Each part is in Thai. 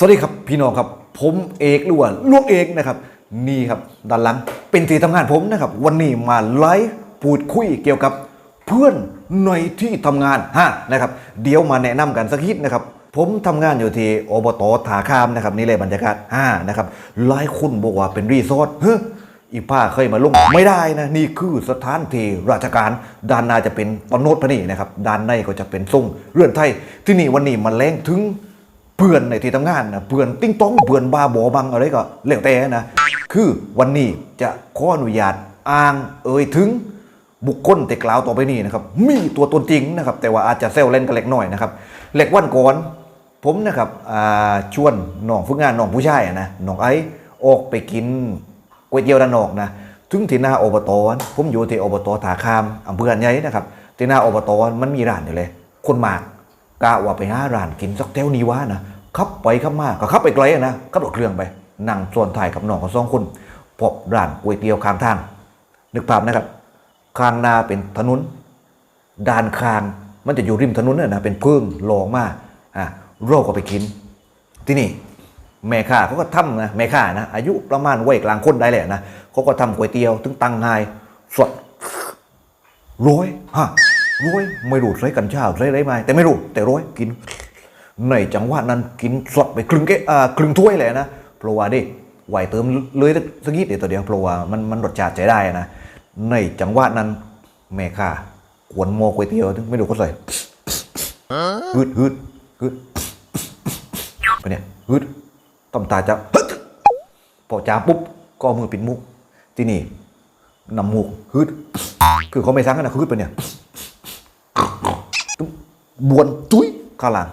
สวัสดีครับพี่น้องครับผมเอกหรือว่าลูกเอกนะครับนี่ครับด้านหลังเป็นที่ทำงานผมนะครับ วันนี้มาไลฟ์พูดคุยเกี่ยวกับ เพื่อนในที่ทำงานฮะนะครับ เดี๋ยวมาแนะนำกันสักนิดนะครับ ผมทำงานอยู่ที่อบตถาคามนะครับนี่เลยบรรยากาศห้านะครับหลายคนบอกว่าเป็นรีสอร์ทเฮ้ยอีป้าเคยมาลงไม่ได้นะ นี่คือสถานที่ราชการด้านหน้าจะเป็นปนโนดพนี่นะครับด้านในก็จะเป็นทรงเรือนไทยที่นี่วันนี้มันแรงถึง เพื่อนในที่ทำงานนะเพื่อนติ้งต้องเพื่อนบาบอบังอะไรก็เรียกแต่นะ คือวันนี้จะขออนุญาตอ้างเอ่ยถึงบุคคลแต่กล่าวต่อไปนี้นะครับ มีตัวตนจริงนะครับ แต่ว่าอาจจะเซลเล่นกันเล็กน้อยนะครับเล็กวันก่อนผมนะครับชวนน้องฝึกงานน้องผู้ชายนะน้องไอ้ออกไปกินก๋วยเตี๋ยวด้านนอกนะถึงที่หน้าอบตผมอยู่ที่อบตถาคามอำเภอใหญ่นะครับที่หน้าอบตมันมีร้านอยู่เลย คนมาก กะว่าไปหาร้านกินสักแถวนี้วะนะขับไปขับมาก็ขับไปไกลอะนะขับรถเครื่องไปนั่งส่วนถ่ายกับน้องเขาสองคนพบร้านก๋วยเตี๋ยวข้างทาง นึกภาพนะครับ ข้างหน้าเป็นถนนด้านข้างมันจะอยู่ริมถนนน่ะนะเป็นเพิ่งลองมาอะเราก็ไปกิน ที่นี่แม่ค้าเขาก็ทำนะแม่ค้านะอายุประมาณวัยกลางคนได้แหละนะเขาก็ทำก๋วยเตี๋ยวถึงตังไงสดร้อยฮะ ร้อยไม่รู้ใส่กัญชาใส่อะไรไหมแต่ไม่รู้แต่ร้อยกิน ในจังหวะนั้นกินสดไปครึ่งเกะอ่าครึ่งถ้วยเลยนะเพราะว่าดิไหวเติมเลยสักนิดเดียวตัวเดียวเพราะว่ามันมันรสชาติใช้ได้นะในจังหวะนั้นแม่ค้ากวนโมก๋วยเตี๋ยวไม่รู้เขาใส่ฮึดฮึดฮึดไปเนี่ยฮึดต้มตาจะฮึดพอจ้าปุ๊บก็มือปิดมุกที่นี่นำมูกฮึดคือเขาไม่ซังกันนะฮึดไปเนี่ย บวนตุ้ยข้างหลัง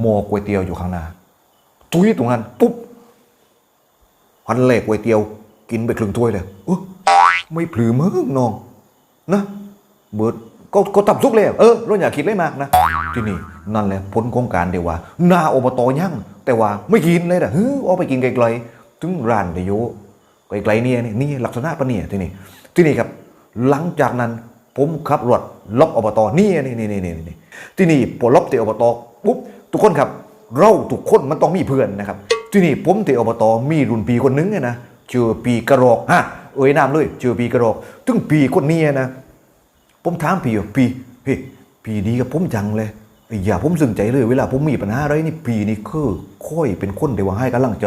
หม้อก๋วยเตี๋ยวอยู่ข้างหน้าทุ้ยตรงนั้นปุ๊บหันเหล็กก๋วยเตี๋ยว กินไปครึ่งถ้วยเลยเออไม่พลือมึงน้องนะเบิร์ดก็ก็ตับซุกเลยเออเราอย่าคิดเลยมากนะที่นี่นั่นแหละผลโครงการเดียวว่าหน้าอบตยั่งแต่ว่าไม่กินเลยนะเฮ้ยเอาไปกินไกลๆถึงร้านเดียวไกลๆเนี่ยนี่นี่ลักษณะปะเนี่ยที่นี่ที่นี่ครับ หลังจากนั้น ผมขับรถลบอบตนี่นี่นี่นี่นี่นี่ที่นี่พอลบที่อบตปุ๊บทุกคนครับ เราทุกคนมันต้องมีเพื่อนนะครับ ที่นี่ผมที่อบตมีรุ่นปีคนนึงเนี่ยนะชื่อปีกระรอกฮะเอ่ยนามเลยชื่อปีกระรอกถึงปีคนนี้นะ ผมถามพี่ว่าพี่เฮ้ยพี่ดีกับผมจังเลยอย่าผมสึงใจเลยเวลาผมมีปัญหาอะไรนี่พี่นี่คือค่อยเป็นคนเดียวว่าให้กำลังใจ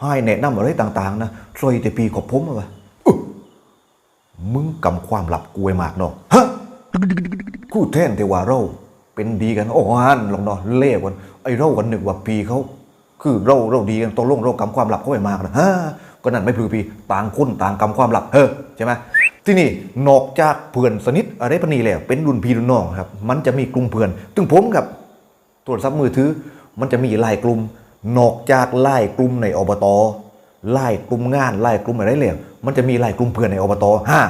ให้แนะนำอะไรต่าง ๆ นะซอยแต่พี่ขอบผมอะวะ มึงกำความลับกูไว้มากเนาะฮะกูแทนแต่ว่าเราเป็นดีกันโอ้ฮันลองเนาะเล่กันไอ้เรากันนึกว่าพีเขา คือเราเราดีกันตกลงเรากำความลับเขาไว้มากนะฮะก็นั่นไม่พือพีต่างคนต่างกำความลับเฮ้อใช่ไหมที่นี่นอกจากเพื่อนสนิทอะไรปนนี้แล้วเป็นรุ่นพี่รุ่นน้องครับ มันจะมีกลุ่มเพื่อนถึงผมกับโทรศัพท์มือถือ มันจะมีไลายกลุ่มนอกจากไล่กลุ่มในอบตไล่กลุ่มงานไล่กลุ่มอะไรแล้ว มันจะมีไล่กลุ่มเพื่อนในอบตห้า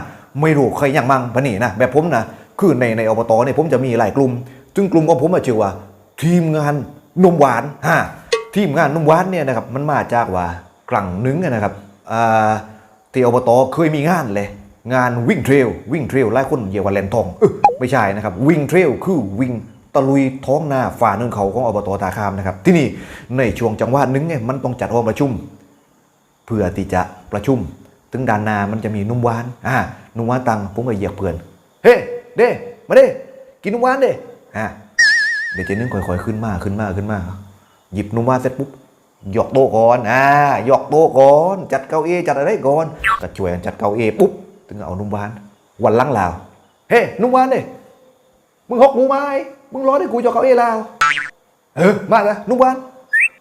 ไม่รู้ใครอย่างมั่งปะนี่นะแบบผมนะคือในในอบตเนี่ยผมจะมีไล่กลุ่มซึ่งกลุ่มของผมอะชื่อว่า ทีมงานนมหวานห้าทีมงานนมหวานเนี่ยนะครับมันมาจากว่ากลังหนึงนะครับอ่าที่อบตเคยมีงานเลยงานวิ่งเทรลวิ่งเทรลไล่คนเยียบวันแลนทองไม่ใช่นะครับวิ่งเทรลคือวิ่งตะลุยท้องนาฝ่าเนินเขาของอบตตาคามนะครับที่นี่ในช่วงจังหวะนึงเนี่ยมันต้องจัดห้องประชุม เพื่อที่จะประชุม ถึงด้านนามันจะมีนุ่มหวานอ่านุ่มหวานตังผมก็เหยียบเพื่อนเฮ้เด้มาเด้กินนุ่มหวานเด้อ่าเดี๋ยวเจนึงค่อยๆขึ้นมาขึ้นมาขึ้นมา หยิบนุ่มหวานเสร็จปุ๊บหยอกโต๊ะก่อนอ่าหยอกโต๊ะก่อนจัดเก้าอี้จัดอะไรก่อนก็ช่วยกันจัดเก้าอี้ปุ๊บถึงเอานุ่มหวาน วันหลังลาวเฮ้นุ่มหวานเด้มึงหกกูไหมมึงร้อนให้กูหยอกเก้าอี้ลาวเออมาลยนุ่มหวาน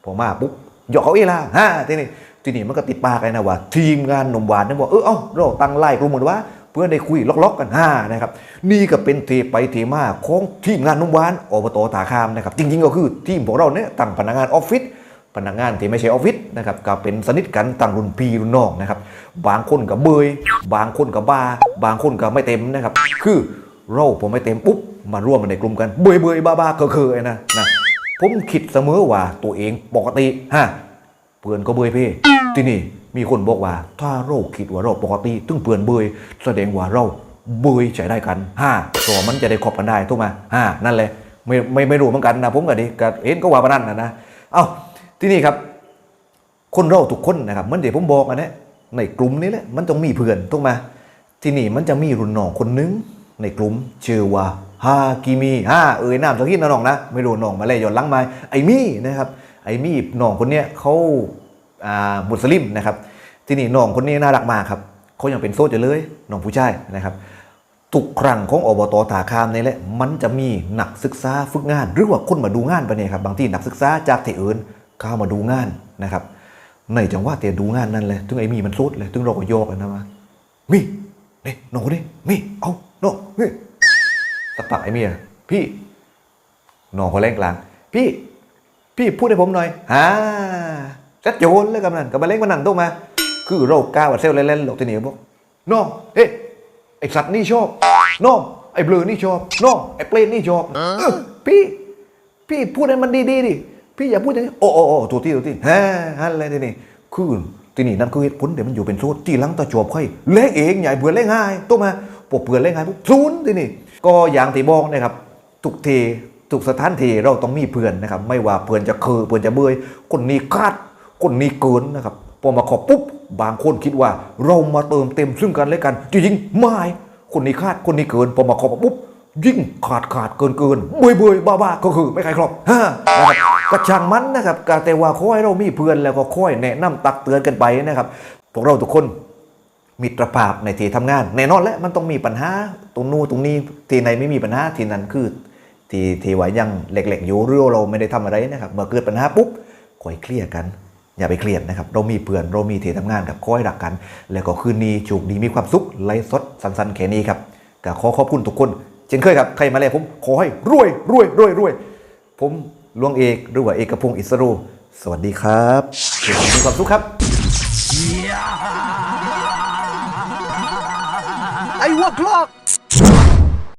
พอมาปุ๊บหยอกเขาอีกแล้วฮะทีนี้ ทีนี้มันก็ติดปากเลยนะว่า ทีมงานหนุ่มหวานนั่นบอกเออเอ้าเราตั้งไล่กลุ่มหมดว่า เพื่อได้คุยล็อกๆกันห้านะครับนี่ก็เป็นเทไปเทมาของทีมงานหนุ่มหวานอบตตาคามนะครับจริงๆก็คือทีมของเราเนี่ยตั้งพนักงานออฟฟิศพนักงานที่ไม่ใช่ออฟฟิศนะครับก็เป็นสนิทกันต่างรุ่นพี่รุ่นน้องนะครับบางคนกับเบย บางคนกับบ้าบางคนกับไม่เต็มนะครับคือเราผมไม่เต็มปุ๊บมาร่วมกันในกลุ่มกันเบยเบยบ้าบ้าเคอเคยนะนะผมคิดเสมอว่าตัวเองปกติฮะเพื่อนก็เบยเพ่ ที่นี่มีคนบอกว่า ถ้าเราคิดว่าเราปกติถึงเพื่อนเบยแสดงว่าเราเบยใช้ได้กันฮ่าตัวมันจะได้ขอบกันได้ถูกไหมฮ่านั่นแหละไม่ไม่ไม่รู้เหมือนกันนะผมก็ดีก็เห็นก็ว่าปานนั้นนะนะเอาที่นี่ครับ คนเราทุกคนนะครับเหมันเดี๋ยวผมบอกอันเนี้ยในกลุ่มนี้แหละมันต้องมีเพื่อนถูกไหมที่นี่มันจะมีรุ่นน้องคนนึงในกลุ่มชื่อว่าฮากิมีฮาเอ่ยนามสักทีนะน้องนะไม่รู้น้องมาเลยย้อนหลังมาไอมี่นะครับไอมี่น้องคนเนี้ยเขา มุสลิมนะครับ ที่นี่น้องคนนี้น่ารักมากครับเขายังเป็นโซดอยู่เลยน้องผู้ชายนะครับทุกครั้งของอบตถาคามนี่แหละมันจะมีนักศึกษาฝึกงาน หรือว่าคนมาดูงานไปเนี่ยครับบางที่นักศึกษาจากที่อื่นเข้ามาดูงานนะครับ ในจังหวะเตียดูงานนั่นเลยถึงไอ้มีมันสุดเลยถึงเราก็โยกกันนะมามีนี่น้องคนนี้มีเอาน้องนี่สักพักไอ้เมียพี่น้องคนแรงกลาง พี่ พี่พูดให้ผมหน่อยฮ่า จัดโยนเลยกับนั่นกับมาเล่นมานั่นต้องมา คือเราก้าวกับเซลเล่นๆหลอกทีนี้บอกน้องเอ๊ะไอสัตว์นี่ชอบน้องไอเบลอนี่ชอบน้องไอเปลนนี่ชอบเออพี่ พี่พูดให้มันดีๆดิพี่อย่าพูดอย่างนี้โอ้โอ้โอ้ตัวที่ตัวที่ฮ่าฮันอะไรทีนี่คือทีนี่นั่นคือเหตุผลเดี๋ยวมันอยู่เป็นโซดที่หลังตะจวบค่อยเล่เองใหญ่เบื่อเล่ง่ายตัวมาปวดเบื่อเล่ง่ายปุ๊บศูนย์ทีนี่ ก็อย่างที่บอกนะครับทุกทีทุกสถานที่เราต้องมีเพื่อนนะครับ ไม่ว่าเพื่อนจะเคยเพื่อนจะเบยคนนี้คาด คนนี้เกินนะครับพอมาขอปุ๊บบางคนคิดว่าเรามาเติมเต็มซึ่งกันและกัน จริงๆไม่คนนี้คาดคนนี้เกินพอมาขอปุ๊บยิ่งขาดขาดเกินเกินเบยเบยบ้าบ้าก็คือไม่ใครครอบฮะนะครับก็ช่างมันนะครับกาแต่ว่าค่อยเรามีเพื่อนแล้วก็ค่อยแนะนำตักเตือนกันไปนะครับพวกเราทุกคนมิตรภาพในที่ทำงานแน่นอนแล้วมันต้องมีปัญหาตรงนู้นตรงนี้ที่ไหนไม่มีปัญหาที่นั้นคือ ที่ที่ว่ายังเล็กๆอยู่หรือเราไม่ได้ทำอะไรนะครับเมื่อเกิดปัญหาปุ๊บค่อยเคลียร์กัน อย่าไปเครียดนะครับ เรามีเพื่อน เรามีที่ทำงานกับค่อยรักกัน แล้วก็คืนนี้จูกดีมีความสุขไร้สดสันๆแค่นี้ครับก็ขอขอบคุณทุกคน เช่นเคยครับ ใครมาแล้วผมขอให้รวยรวยรวยรวยผมลวงเอกหรือว่าเอกพงศ์อิสโรสวัสดีครับมีความสุขครับ ไอ้หัวคลอก